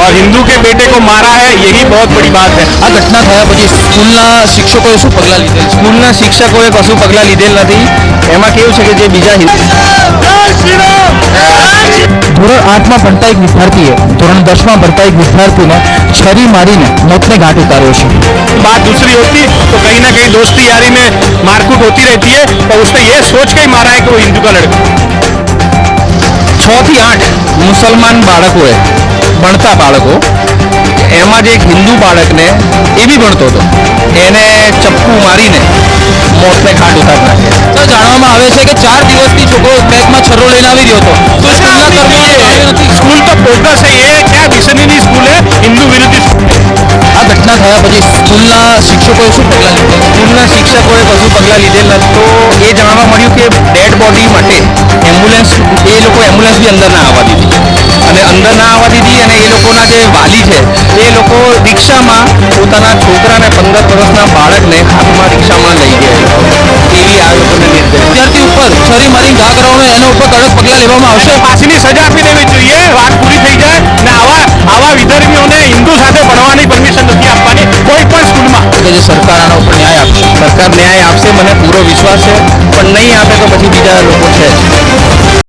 और हिंदू के बेटे को मारा है यही बहुत बड़ी बात है આ ઘટના થયા પછી સ્કૂલના શિક્ષકોએ શું પગલાં લીધેલ છે સ્કૂલના શિક્ષકોએ કશું પગલાં લીધેલ નથી એમાં કેવું છે કે જે બીજા હિન્દુ ધોરણ આઠમાં ભણતા એક વિદ્યાર્થીએ ધોરણ દસમાં ભણતા એક વિદ્યાર્થીને છરી મારીને મોતને ઘાટ ઉતાર્યો છે बात दूसरी होती तो कहीं ना कहीं दोस्ती यारी में मारकूट होती रहती है तो उसने ये सोच के ही मारा है कि वो हिंदू का लड़का છ થી આઠ મુસલમાન બાળકોએ ભણતા બાળકો એમાં જે એક હિન્દુ બાળકને એ બી ભણતો હતો. એને ચપ્પુ મારીને મોતને ઘાટ ઉતારી નાખે. તો જાણવામાં આવે છે કે ચાર દિવસથી છોકરો બેગમાં છરો લઈને આવી ગયો હતો. સ્કૂલ તો પોર્ટર છે. એ ક્યાં મિશનરીની સ્કૂલ હે? હિન્દુ વિરોધી આ ઘટના થયા પછી સ્કૂલના શિક્ષકોએ શું પગલાં લીધેલ સ્કૂલના શિક્ષકોએ કશું પગલાં લીધેલ તો એ જાણવા મળ્યું કે ડેડ બોડી માટે એમ્બ્યુલન્સ એ લોકો એમ્બ્યુલન્સ બી અંદર ના આવવા દીધી. અને અંદર ના આવવા દીધી અને એ લોકોના જે વાલી છે એ લોકો રિક્ષામાં પોતાના છોકરાને પંદર વર્ષના બાળકને હાથમાં રિક્ષામાં લઈ ગયા એવી આ લોકોને વિદ્યાર્થી ઉપર છરી મારીને ઘા કરવાનો એના ઉપર કડક પગલાં લેવામાં આવશે. પાછીની સજા આપી દેવી જોઈએ વાત પૂરી થઈ જાય અને આવા આવા વિધર્મીઓને હિન્દુ સાથે ભણવાની પરમિશન નથી આપવાની કોઈ પણ સ્કૂલમાં. કે જે સરકાર આના ઉપર ન્યાય આપશે. સરકાર ન્યાય આપશે મને પૂરો વિશ્વાસ છે પણ નહીં આપે તો પછી બીજા લોકો છે.